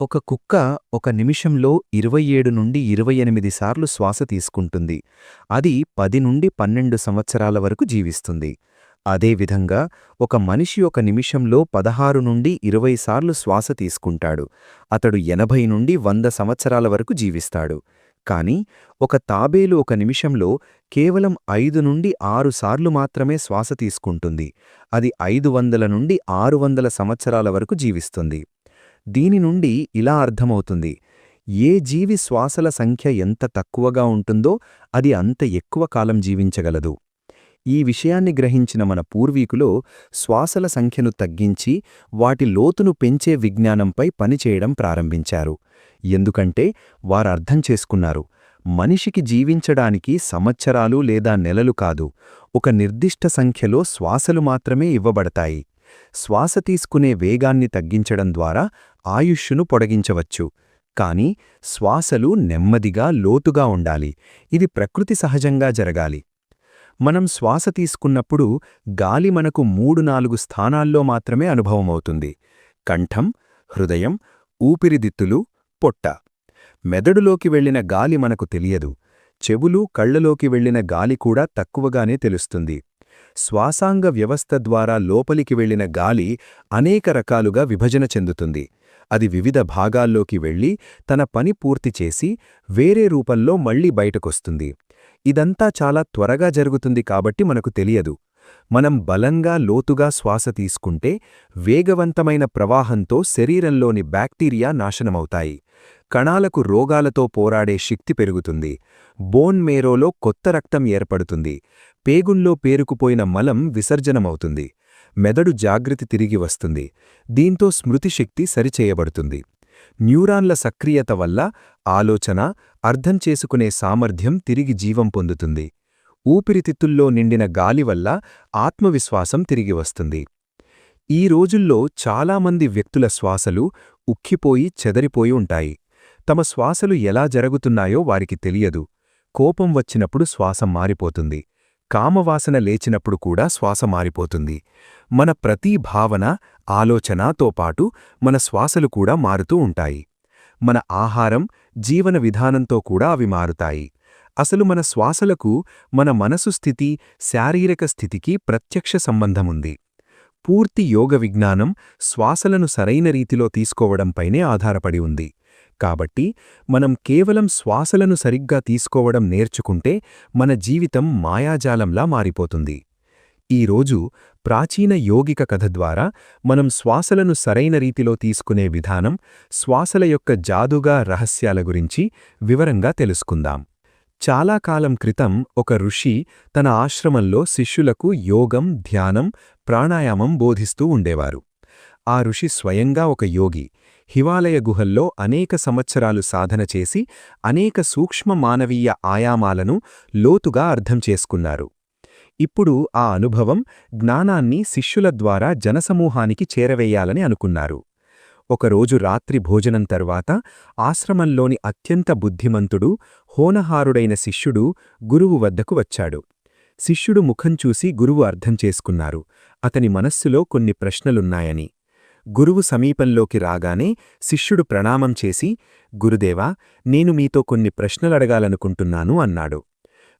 ఒక కుక్క ఒక నిమిషంలో ఇరవై ఏడు నుండి ఇరవై ఎనిమిది సార్లు శ్వాస తీసుకుంటుంది. అది పది నుండి పన్నెండు సంవత్సరాల వరకు జీవిస్తుంది. అదేవిధంగా ఒక మనిషి ఒక నిమిషంలో పదహారు నుండి ఇరవై సార్లు శ్వాస తీసుకుంటాడు. అతడు ఎనభై నుండి వంద సంవత్సరాల వరకు జీవిస్తాడు. కాని ఒక తాబేలు ఒక నిమిషంలో కేవలం ఐదు నుండి ఆరు సార్లు మాత్రమే శ్వాస తీసుకుంటుంది. అది ఐదు వందల నుండి ఆరు వందల సంవత్సరాల వరకు జీవిస్తుంది. దీని నుండి ఇలా అర్థమవుతుంది. ఏ జీవి శ్వాసల సంఖ్య ఎంత తక్కువగా ఉంటుందో అది అంత ఎక్కువ కాలం జీవించగలదు. ఈ విషయాన్ని గ్రహించిన మన పూర్వీకులు శ్వాసల సంఖ్యను తగ్గించి వాటి లోతును పెంచే విజ్ఞానంపై పనిచేయడం ప్రారంభించారు. ఎందుకంటే వారర్థం చేసుకున్నారు. మనిషికి జీవించడానికి సంవత్సరాలు లేదా నెలలు కాదు ఒక నిర్దిష్ట సంఖ్యలో శ్వాసలు మాత్రమే ఇవ్వబడతాయి. శ్వాస తీసుకునే వేగాన్ని తగ్గించడం ద్వారా ఆయుష్షును పొడిగించవచ్చు. కాని శ్వాసలు నెమ్మదిగా లోతుగా ఉండాలి. ఇది ప్రకృతి సహజంగా జరగాలి. మనం శ్వాస తీసుకున్నప్పుడు గాలి మనకు మూడు నాలుగు స్థానాల్లో మాత్రమే అనుభవమవుతుంది. కంఠం హృదయం ఊపిరిదిత్తులు పొట్ట. మెదడులోకి వెళ్ళిన గాలి మనకు తెలియదు. చెవులు కళ్ళలోకి వెళ్ళిన గాలి కూడా తక్కువగానే తెలుస్తుంది. శ్వాసాంగ వ్యవస్థ ద్వారా లోపలికి వెళ్ళిన గాలి అనేక రకాలుగా విభజన చెందుతుంది. అది వివిధ భాగాల్లోకి వెళ్ళి తన పని పూర్తి చేసి వేరే రూపంలో మళ్ళీ బయటకొస్తుంది. ఇదంతా చాలా త్వరగా జరుగుతుంది కాబట్టి మనకు తెలియదు. మనం బలంగా లోతుగా శ్వాస తీసుకుంటే వేగవంతమైన ప్రవాహంతో శరీరంలోని బ్యాక్టీరియా నాశనమవుతాయి. కణాలకు రోగాలతో పోరాడే శక్తి పెరుగుతుంది. బోన్ మేరోలో కొత్త రక్తం ఏర్పడుతుంది. పేగుల్లో పేరుకుపోయిన మలం విసర్జనమవుతుంది. మెదడు జాగృతి తిరిగి వస్తుంది. దీంతో స్మృతిశక్తి సరిచేయబడుతుంది. న్యూరాన్ల సక్రియత వల్ల ఆలోచన అర్థం చేసుకునే సామర్థ్యం తిరిగి జీవం పొందుతుంది. ఊపిరితిత్తుల్లో నిండిన గాలి వల్ల ఆత్మవిశ్వాసం తిరిగి వస్తుంది. ఈ రోజుల్లో చాలామంది వ్యక్తుల శ్వాసలు ఉక్కిపోయి చెదరిపోయి ఉంటాయి. తమ శ్వాసలు ఎలా జరుగుతున్నాయో వారికి తెలియదు. కోపం వచ్చినప్పుడు శ్వాసం మారిపోతుంది. కామవాసన లేచినప్పుడు కూడా శ్వాస మారిపోతుంది. మన ప్రతి భావన ఆలోచనతో పాటు మన శ్వాసలు కూడా మారుతూ ఉంటాయి. మన ఆహారం జీవన విధానంతో కూడా అవి మారుతాయి. అసలు మన శ్వాసలకు మన మనసు స్థితి శారీరక స్థితికి ప్రత్యక్ష సంబంధముంది. పూర్తి యోగ విజ్ఞానం శ్వాసలను సరైన రీతిలో తీసుకోవడంపైనే ఆధారపడి ఉంది. కాబట్టి మనం కేవలం శ్వాసలను సరిగ్గా తీసుకోవడం నేర్చుకుంటే మన జీవితం మాయాజాలంలా మారిపోతుంది. ఈరోజు ప్రాచీన యోగిక కథ ద్వారా మనం శ్వాసలను సరైన రీతిలో తీసుకునే విధానం శ్వాసల యొక్క జాదుగా రహస్యాల గురించి వివరంగా తెలుసుకుందాం. చాలా కాలం క్రితం ఒక ఋషి తన ఆశ్రమంలో శిష్యులకు యోగం ధ్యానం ప్రాణాయామం బోధిస్తూ ఉండేవారు. ఆ ఋషి స్వయంగా ఒక యోగి హిమాలయ గుహల్లో అనేక సంవత్సరాలు సాధన చేసి అనేక సూక్ష్మ మానవీయ ఆయామాలను లోతుగా అర్థం చేసుకున్నారు. ఇప్పుడు ఆ అనుభవం జ్ఞానాన్ని శిష్యుల ద్వారా జనసమూహానికి చేరవేయాలని అనుకున్నారు. ఒకరోజు రాత్రి భోజనం తరువాత ఆశ్రమంలోని అత్యంత బుద్ధిమంతుడు హోనహారుడైన శిష్యుడు గురువు వద్దకు వచ్చాడు. శిష్యుడు ముఖం చూసి గురువు అర్థం చేసుకున్నారు. అతని మనస్సులో కొన్ని ప్రశ్నలున్నాయని. గురువు సమీపంలోకి రాగానే శిష్యుడు ప్రణామం చేసి గురుదేవా నేను మీతో కొన్ని ప్రశ్నలడగాలనుకుంటున్నాను అన్నాడు.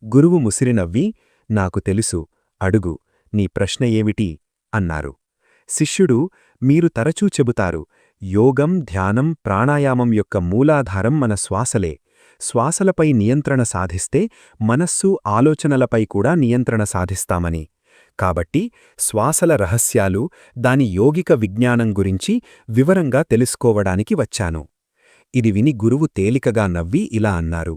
గురువు ముసిరినవ్వి నాకు తెలుసు అడుగు నీ ప్రశ్న ఏమిటి? అన్నారు. శిష్యుడు మీరు తరచూ చెబుతారు యోగం ధ్యానం ప్రాణాయామం యొక్క మూలాధారం మన శ్వాసలే. శ్వాసలపై నియంత్రణ సాధిస్తే మనస్సు ఆలోచనలపై కూడా నియంత్రణ సాధిస్తామని. కాబట్టి శ్వాసల రహస్యాలు దాని యోగిక విజ్ఞానం గురించి వివరంగా తెలుసుకోవడానికి వచ్చాను. ఇది విని గురువు తేలికగా నవ్వి ఇలా అన్నారు.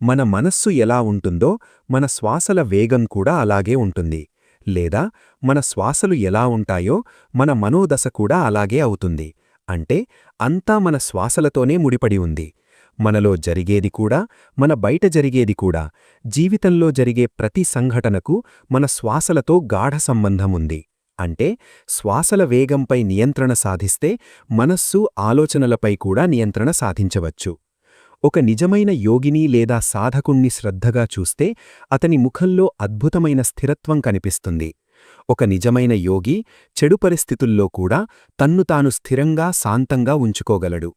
మన మనస్సు ఎలా ఉంటుందో మన శ్వాసల వేగం కూడా అలాగే ఉంటుంది. లేదా మన శ్వాసలు ఎలా ఉంటాయో మన మనోదశ కూడా అలాగే అవుతుంది. అంటే అంతా మన శ్వాసలతోనే ముడిపడి ఉంది. మనలో జరిగేది కూడా మన బయట జరిగేది కూడా జీవితంలో జరిగే ప్రతి సంఘటనకు మన శ్వాసలతో గాఢ సంబంధముంది అంటే శ్వాసల వేగంపై నియంత్రణ సాధిస్తే మనస్సు ఆలోచనలపై కూడా నియంత్రణ సాధించవచ్చు. ఒక నిజమైన యోగిని లేదా సాధకుణ్ణి శ్రద్ధగా చూస్తే అతని ముఖంలో అద్భుతమైన స్థిరత్వం కనిపిస్తుంది. ఒక నిజమైన యోగి చెడు పరిస్థితుల్లో కూడా తన్ను తాను స్థిరంగా శాంతంగా ఉంచుకోగలడు.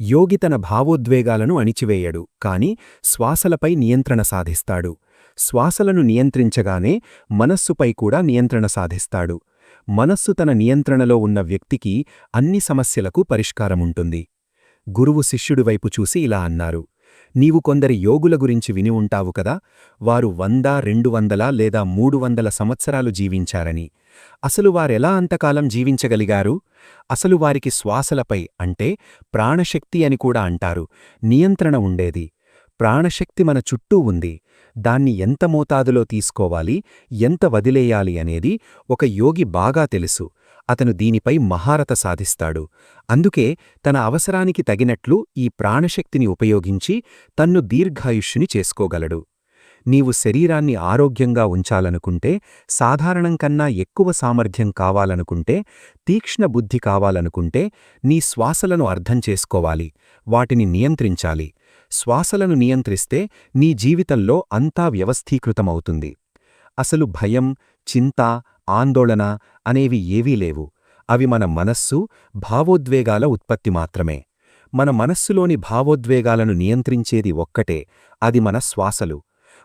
యోగి తన భావోద్వేగాలను అణిచివేయడు కాని శ్వాసలపై నియంత్రణ సాధిస్తాడు. శ్వాసలను నియంత్రించగానే మనస్సుపై కూడా నియంత్రణ సాధిస్తాడు. మనస్సు తన నియంత్రణలో ఉన్న వ్యక్తికి అన్ని సమస్యలకు పరిష్కారముంటుంది. గురువు శిష్యుడి వైపు చూసి ఇలా అన్నారు నీవు కొందరి యోగుల గురించి విని ఉంటావు కదా వారు వంద రెండు వందల లేదా మూడు వందల సంవత్సరాలు జీవించారని. అసలు వారెలా అంతకాలం జీవించగలిగారు? అసలు వారికి శ్వాసలపై అంటే ప్రాణశక్తి అని కూడా అంటారు. నియంత్రణ ఉండేది. ప్రాణశక్తి మన చుట్టూ ఉంది. దాన్ని ఎంత మోతాదులో తీసుకోవాలి? ఎంత వదిలేయాలి అనేది ఒక యోగి బాగా తెలుసు. అతను దీనిపై మహారత సాధిస్తాడు. అందుకే తన అవసరానికి తగినట్లు ఈ ప్రాణశక్తిని ఉపయోగించి తన్ను దీర్ఘాయుష్యుని చేసుకోగలడు. నీవు శరీరాన్ని ఆరోగ్యంగా ఉంచాలనుకుంటే సాధారణం కన్నా ఎక్కువ సామర్థ్యం కావాలనుకుంటే తీక్ష్ణ బుద్ధి కావాలనుకుంటే నీ శ్వాసలను అర్థం చేసుకోవాలి వాటిని నియంత్రించాలి. శ్వాసలను నియంత్రిస్తే నీ జీవితంలో అంతా వ్యవస్థీకృతమవుతుంది. అసలు భయం చింత ఆందోళన అనేవి ఏవీ లేవు. అవి మన మనస్సు భావోద్వేగాల ఉత్పత్తి మాత్రమే. మన మనస్సులోని భావోద్వేగాలను నియంత్రించేది ఒక్కటే అది మన శ్వాసలు.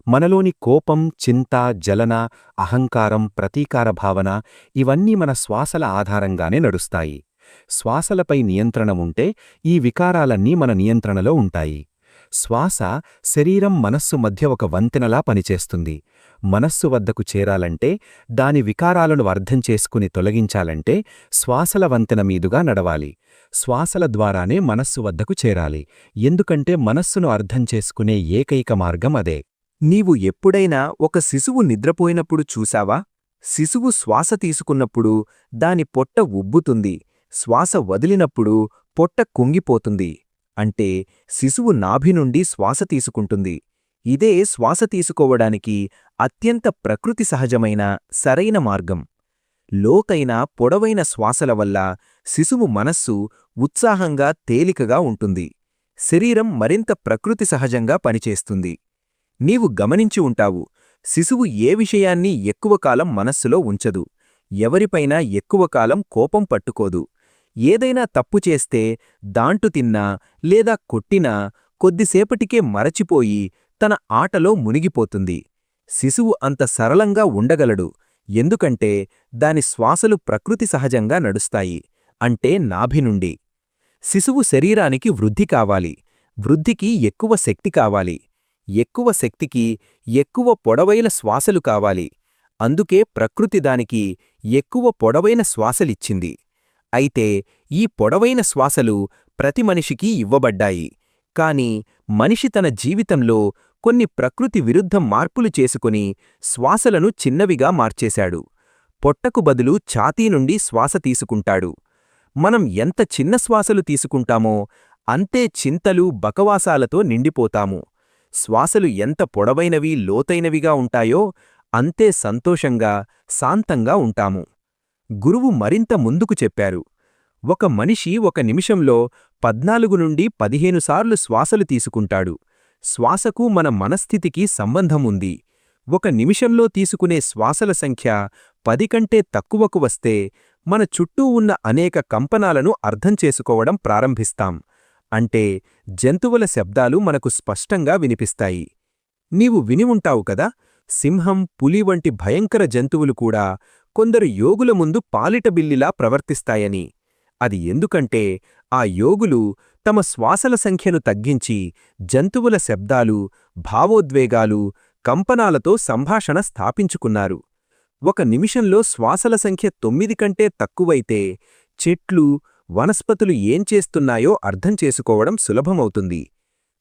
మనలోని కోపం చింత జలన అహంకారం ప్రతీకార భావన ఇవన్నీ మన శ్వాసల ఆధారంగానే నడుస్తాయి. శ్వాసలపై నియంత్రణ ఉంటే ఈ వికారాలన్నీ మన నియంత్రణలో ఉంటాయి. శ్వాస శరీరం మనస్సు మధ్య ఒక వంతెనలా పనిచేస్తుంది. మనస్సు వద్దకు చేరాలంటే దాని వికారాలను అర్థం చేసుకుని తొలగించాలంటే శ్వాసల వంతెన మీదుగా నడవాలి. శ్వాసల ద్వారానే మనస్సు వద్దకు చేరాలి. ఎందుకంటే మనస్సును అర్థం చేసుకునే ఏకైక మార్గం అదే. నీవు ఎప్పుడైనా ఒక శిశువు నిద్రపోయినప్పుడు చూశావా? శిశువు శ్వాస తీసుకున్నప్పుడు దాని పొట్ట ఉబ్బుతుంది శ్వాస వదిలినప్పుడు పొట్ట కుంగిపోతుంది అంటే శిశువు నాభి నుండి శ్వాస తీసుకుంటుంది. ఇదే శ్వాస తీసుకోవడానికి అత్యంత ప్రకృతి సహజమైన సరైన మార్గం. లోకైన పొడవైన శ్వాసల వల్ల శిశువు మనస్సు ఉత్సాహంగా తేలికగా ఉంటుంది. శరీరం మరింత ప్రకృతి సహజంగా పనిచేస్తుంది. నీవు గమనించి ఉంటావు. శిశువు ఏ విషయాన్ని ఎక్కువ కాలం మనస్సులో ఉంచదు. ఎవరిపైనా ఎక్కువ కాలం కోపం పట్టుకోదు. ఏదైనా తప్పు చేస్తే దాంటు తిన్నా లేదా కొట్టినా కొద్దిసేపటికే మరచిపోయి తన ఆటలో మునిగిపోతుంది. శిశువు అంత సరళంగా ఉండగలడు. ఎందుకంటే దాని శ్వాసలు ప్రకృతి సహజంగా నడుస్తాయి. అంటే నాభి నుండి. శిశువు శరీరానికి వృద్ధి కావాలి. వృద్ధికి ఎక్కువ శక్తి కావాలి. ఎక్కువ శక్తికి ఎక్కువ పొడవైన శ్వాసలు కావాలి. అందుకే ప్రకృతి దానికి ఎక్కువ పొడవైన శ్వాసలిచ్చింది. అయితే ఈ పొడవైన శ్వాసలు ప్రతి మనిషికి ఇవ్వబడ్డాయి. కాని మనిషి తన జీవితంలో కొన్ని ప్రకృతి విరుద్ధ మార్పులు చేసుకుని శ్వాసలను చిన్నవిగా మార్చేశాడు. పొట్టకు బదులు ఛాతీ నుండి శ్వాస తీసుకుంటాడు. మనం ఎంత చిన్న శ్వాసలు తీసుకుంటామో అంతే చింతలు బకవాసాలతో నిండిపోతాము. శ్వాసలు ఎంత పొడవైనవి లోతైనవిగా ఉంటాయో అంతే సంతోషంగా శాంతంగా ఉంటాము. గురువు మరింత ముందుకు చెప్పారు. ఒక మనిషి ఒక నిమిషంలో పద్నాలుగు నుండి పదిహేను సార్లు శ్వాసలు తీసుకుంటాడు. శ్వాసకు మన మనస్థితికి సంబంధం ఉంది. ఒక నిమిషంలో తీసుకునే శ్వాసల సంఖ్య పది కంటే తక్కువకు వస్తే మన చుట్టూ ఉన్న అనేక కంపనాలను అర్థం చేసుకోవడం ప్రారంభిస్తాం. అంటే జంతువుల శబ్దాలు మనకు స్పష్టంగా వినిపిస్తాయి. నీవు విని ఉంటావు కదా సింహం పులి వంటి భయంకర జంతువులు కూడా కొందరు యోగుల ముందు పాలిట బిల్లిలా ప్రవర్తిస్తాయని. అది ఎందుకంటే ఆ యోగులు తమ శ్వాసల సంఖ్యను తగ్గించి జంతువుల శబ్దాలు భావోద్వేగాలు కంపనాలతో సంభాషణ స్థాపించుకున్నారు. ఒక నిమిషంలో శ్వాసల సంఖ్య తొమ్మిది కంటే తక్కువైతే చెట్లు వనస్పతులు ఏం చేస్తున్నాయో అర్థం చేసుకోవడం సులభమవుతుంది.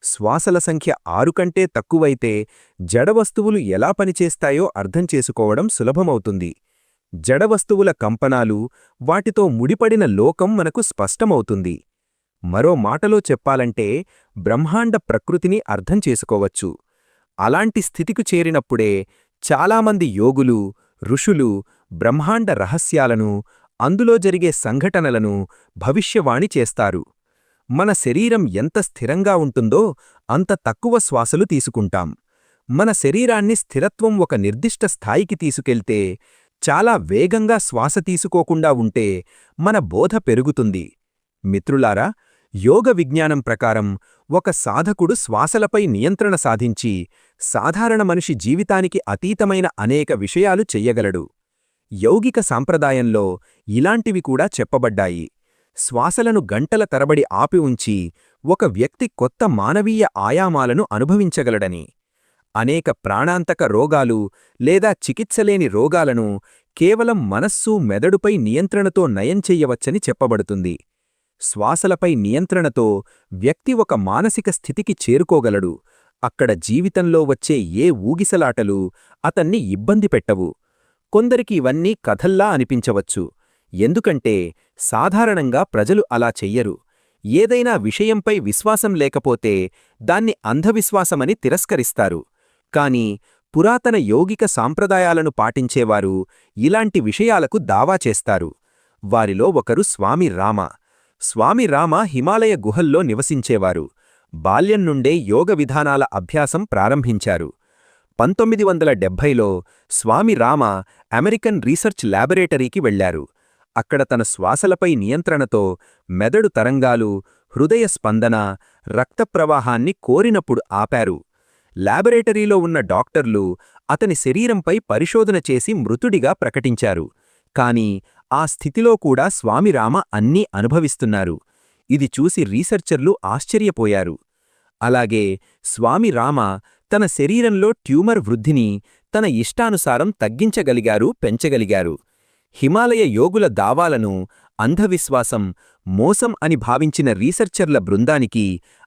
శ్వాసల సంఖ్య ఆరు కంటే తక్కువైతే జడవస్తువులు ఎలా పనిచేస్తాయో అర్థం చేసుకోవడం సులభమవుతుంది. జడవస్తువుల కంపనాలు వాటితో ముడిపడిన లోకం మనకు స్పష్టమవుతుంది. మరో మాటలో చెప్పాలంటే బ్రహ్మాండ ప్రకృతిని అర్థం చేసుకోవచ్చు. అలాంటి స్థితికి చేరినప్పుడే చాలామంది యోగులు ఋషులు బ్రహ్మాండ రహస్యాలను అందులో జరిగే సంఘటనలను భవిష్యవాణి చేస్తారు. మన శరీరం ఎంత స్థిరంగా ఉంటుందో అంత తక్కువ శ్వాసలు తీసుకుంటాం. మన శరీరాన్ని స్థిరత్వం ఒక నిర్దిష్ట స్థాయికి తీసుకెళ్తే చాలా వేగంగా శ్వాస తీసుకోకుండా ఉంటే మన బోధ పెరుగుతుంది. మిత్రులారా యోగ విజ్ఞానం ప్రకారం ఒక సాధకుడు శ్వాసలపై నియంత్రణ సాధించి సాధారణ మనిషి జీవితానికి అతీతమైన అనేక విషయాలు చెయ్యగలడు యౌగిక సాంప్రదాయంలో ఇలాంటివి కూడా చెప్పబడ్డాయి. శ్వాసలను గంటల తరబడి ఆపి ఉంచి ఒక వ్యక్తి కొత్త మానవీయ ఆయామాలను అనుభవించగలడని. అనేక ప్రాణాంతక రోగాలు లేదా చికిత్సలేని రోగాలను కేవలం మనస్సు మెదడుపై నియంత్రణతో నయం చెయ్యవచ్చని చెప్పబడుతుంది. శ్వాసలపై నియంత్రణతో వ్యక్తి ఒక మానసిక స్థితికి చేరుకోగలడు. అక్కడ జీవితంలో వచ్చే ఏ ఊగిసలాటలు అతన్ని ఇబ్బంది పెట్టవు. కొందరికి ఇవన్నీ కథల్లా అనిపించవచ్చు. ఎందుకంటే సాధారణంగా ప్రజలు అలా చెయ్యరు. ఏదైనా విషయంపై విశ్వాసం లేకపోతే దాన్ని అంధవిశ్వాసమని తిరస్కరిస్తారు. కాని పురాతన యోగిక సాంప్రదాయాలను పాటించేవారు ఇలాంటి విషయాలకు దావా చేస్తారు. వారిలో ఒకరు స్వామి రామ. స్వామి రామ హిమాలయ గుహల్లో నివసించేవారు. బాల్యం నుండే యోగ విధానాల అభ్యాసం ప్రారంభించారు. పంతొమ్మిది వందల డెబ్భైలో స్వామి రామ అమెరికన్ రీసెర్చ్ ల్యాబొరేటరీకి వెళ్ళారు అక్కడ తన శ్వాసలపై నియంత్రణతో మెదడు తరంగాలు హృదయ స్పందన రక్త ప్రవాహాన్ని కోరినప్పుడు ఆపారు. ల్యాబొరేటరీలో ఉన్న డాక్టర్లు అతని శరీరంపై పరిశోధన చేసి మృతుడిగా ప్రకటించారు. కాని ఆ స్థితిలో కూడా స్వామిరామ అన్నీ అనుభవిస్తున్నారు. ఇది చూసి రీసెర్చర్లు ఆశ్చర్యపోయారు. అలాగే స్వామి రామ తన శరీరంలో ట్యూమర్ వృద్ధిని తన ఇష్టానుసారం తగ్గించగలిగారు పెంచగలిగారు. హిమాలయ యోగుల దావాలను అంధవిశ్వాసం మోసం అని భావించిన రీసెర్చర్ల బృందానికి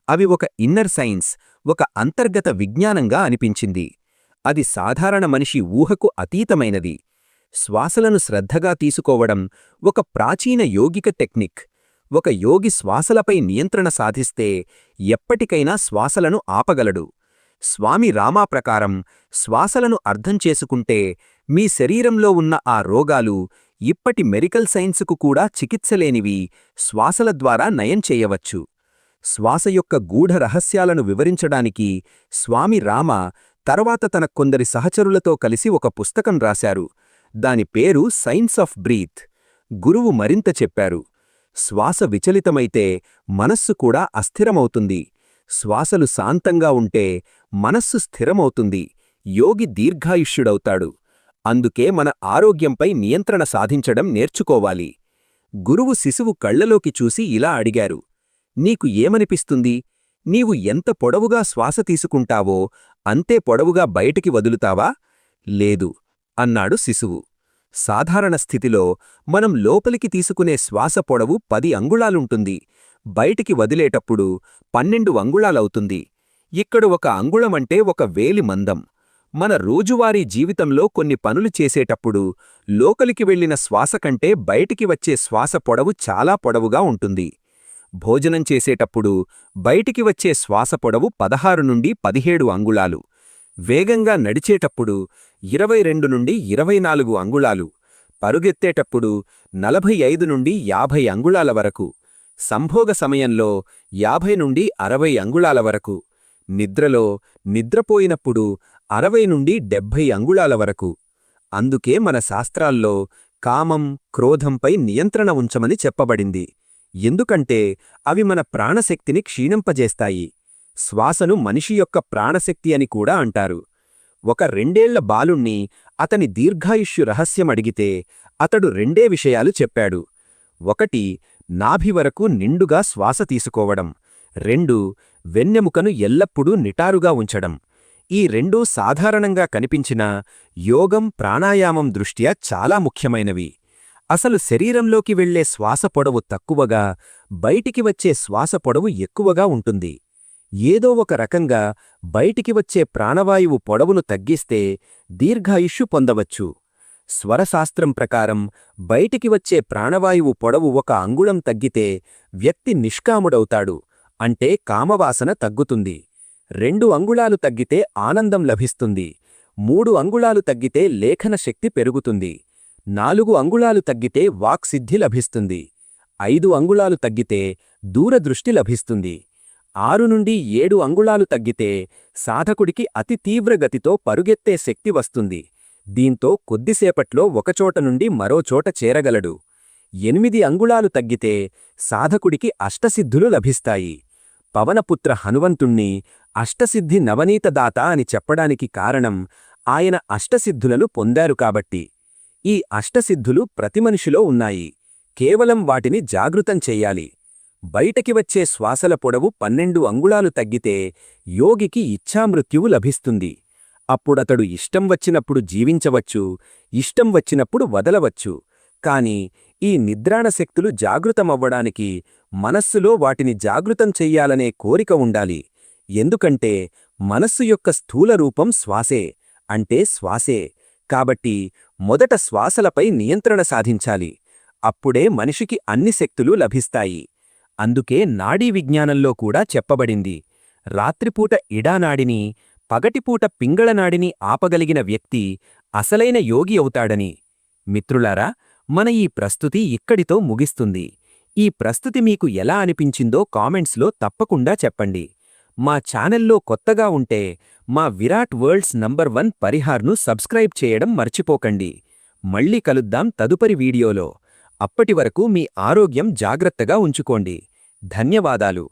అవి ఒక ఇన్నర్ సైన్స్ ఒక అంతర్గత విజ్ఞానంగా అనిపించింది. అది సాధారణ మనిషి ఊహకు అతీతమైనది. శ్వాసలను శ్రద్ధగా తీసుకోవడం ఒక ప్రాచీన యోగిక టెక్నిక్. ఒక యోగి శ్వాసలపై నియంత్రణ సాధిస్తే ఎప్పటికైనా శ్వాసలను ఆపగలడు. స్వామి రామా ప్రకారం శ్వాసలను అర్థం చేసుకుంటే మీ శరీరంలో ఉన్న ఆ రోగాలు ఇప్పటి మెడికల్ సైన్సుకు కూడా చికిత్సలేనివి శ్వాసల ద్వారా నయం చేయవచ్చు. శ్వాస యొక్క గూఢ రహస్యాలను వివరించడానికి స్వామి రామ తర్వాత తన కొందరి సహచరులతో కలిసి ఒక పుస్తకం రాశారు. దాని పేరు సైన్స్ ఆఫ్ బ్రీత్. గురువు మరింత చెప్పారు. శ్వాస విచలితమైతే మనస్సు కూడా అస్థిరమవుతుంది. శ్వాసలు శాంతంగా ఉంటే మనస్సు స్థిరమవుతుంది. యోగి దీర్ఘాయుష్యుడవుతాడు. అందుకే మన ఆరోగ్యంపై నియంత్రణ సాధించడం నేర్చుకోవాలి. గురువు శిశువు కళ్ళలోకి చూసి ఇలా అడిగారు. నీకు ఏమనిపిస్తుంది? నీవు ఎంత పొడవుగా శ్వాస తీసుకుంటావో అంతే పొడవుగా బయటికి వదులుతావా? లేదు అన్నాడు శిశువు. సాధారణ స్థితిలో మనం లోపలికి తీసుకునే శ్వాస పొడవు పది అంగుళాలుంటుంది. బయటికి వదిలేటప్పుడు పన్నెండు అంగుళాలవుతుంది. ఇక్కడ ఒక అంగుళమంటే ఒక వేలి మందం. మన రోజువారీ జీవితంలో కొన్ని పనులు చేసేటప్పుడు లోకలికి వెళ్ళిన శ్వాస కంటే బయటికి వచ్చే శ్వాస పొడవు చాలా పొడవుగా ఉంటుంది. భోజనం చేసేటప్పుడు బయటికి వచ్చే శ్వాస పొడవు పదహారు నుండి పదిహేడు అంగుళాలు. వేగంగా నడిచేటప్పుడు ఇరవై రెండు నుండి ఇరవై నాలుగు అంగుళాలు. పరుగెత్తేటప్పుడు నలభై ఐదు నుండి యాభై అంగుళాల వరకు. సంభోగ సమయంలో యాభై నుండి అరవై అంగుళాల వరకు. నిద్రలో నిద్రపోయినప్పుడు అరవై నుండి డెబ్భై అంగుళాల వరకు. అందుకే మన శాస్త్రాల్లో కామం క్రోధంపై నియంత్రణ ఉంచమని చెప్పబడింది. ఎందుకంటే అవి మన ప్రాణశక్తిని క్షీణింపజేస్తాయి. శ్వాసను మనిషి యొక్క ప్రాణశక్తి అని కూడా అంటారు. ఒక రెండేళ్ళ బాలుణ్ణి అతని దీర్ఘాయుష్యు రహస్యమడిగితే అతడు రెండే విషయాలు చెప్పాడు. ఒకటి నాభి వరకు నిండుగా శ్వాస తీసుకోవడం. రెండు వెన్నెముకను ఎల్లప్పుడూ నిటారుగా ఉంచడం. ఈ రెండూ సాధారణంగా కనిపించిన యోగం ప్రాణాయామం దృష్ట్యా చాలా ముఖ్యమైనవి. అసలు శరీరంలోకి వెళ్ళే శ్వాస పొడవు తక్కువగా బయటికి వచ్చే శ్వాస పొడవు ఎక్కువగా ఉంటుంది. ఏదో ఒక రకంగా బయటికి వచ్చే ప్రాణవాయువు పొడవును తగ్గిస్తే దీర్ఘాయుష్యు పొందవచ్చు. స్వరశాస్త్రం ప్రకారం బయటికి వచ్చే ప్రాణవాయువు పొడవు ఒక అంగుళం తగ్గితే వ్యక్తి నిష్కాముడవుతాడు. అంటే కామవాసన తగ్గుతుంది. రెండు అంగుళాలు తగ్గితే ఆనందం లభిస్తుంది. మూడు అంగుళాలు తగ్గితే లేఖన శక్తి పెరుగుతుంది. నాలుగు అంగుళాలు తగ్గితే వాక్సిద్ధి లభిస్తుంది. ఐదు అంగుళాలు తగ్గితే దూరదృష్టి లభిస్తుంది. ఆరు నుండి ఏడు అంగుళాలు తగ్గితే సాధకుడికి అతి తీవ్రగతితో పరుగెత్తే శక్తి వస్తుంది. దీంతో కొద్దిసేపట్లో ఒకచోట నుండి మరోచోట చేరగలడు. ఎనిమిది అంగుళాలు తగ్గితే సాధకుడికి అష్టసిద్ధులు లభిస్తాయి. పవనపుత్ర హనువంతుణ్ణి అష్టసిద్ధి నవనీతదాత అని చెప్పడానికి కారణం ఆయన అష్టసిద్ధులను పొందారు కాబట్టి. ఈ అష్టసిద్ధులు ప్రతి మనిషిలో ఉన్నాయి. కేవలం వాటిని జాగృతం చెయ్యాలి బయటకి వచ్చే శ్వాసల పొడవు పన్నెండు అంగుళాలు తగ్గితే యోగికి ఇచ్ఛామృత్యువు లభిస్తుంది. అప్పుడతడు ఇష్టం వచ్చినప్పుడు జీవించవచ్చు ఇష్టం వచ్చినప్పుడు వదలవచ్చు. కాని ఈ నిద్రాణ శక్తులు జాగృతమవ్వడానికి మనస్సులో వాటిని జాగృతం చెయ్యాలనే కోరిక ఉండాలి. ఎందుకంటే మనస్సు యొక్క స్థూల రూపం శ్వాసే అంటే శ్వాసే. కాబట్టి మొదట శ్వాసలపై నియంత్రణ సాధించాలి. అప్పుడే మనిషికి అన్ని శక్తులు లభిస్తాయి. అందుకే నాడీ విజ్ఞానంలో కూడా చెప్పబడింది. రాత్రిపూట ఇడానాడిని పగటిపూట పింగళనాడిని ఆపగలిగిన వ్యక్తి అసలైన యోగి అవుతాడని. మిత్రులారా మన ఈ ప్రస్తుతి ఇక్కడితో ముగిస్తుంది. ఈ ప్రస్తుతి మీకు ఎలా అనిపించిందో కామెంట్స్లో తప్పకుండా చెప్పండి. మా ఛానల్లో కొత్తగా ఉంటే మా విరాట్ వరల్డ్స్ నంబర్ వన్ పరిహార్ను సబ్స్క్రైబ్ చేయడం మర్చిపోకండి. మళ్ళీ కలుద్దాం తదుపరి వీడియోలో. అప్పటివరకు మీ ఆరోగ్యం జాగ్రత్తగా ఉంచుకోండి. ధన్యవాదాలు.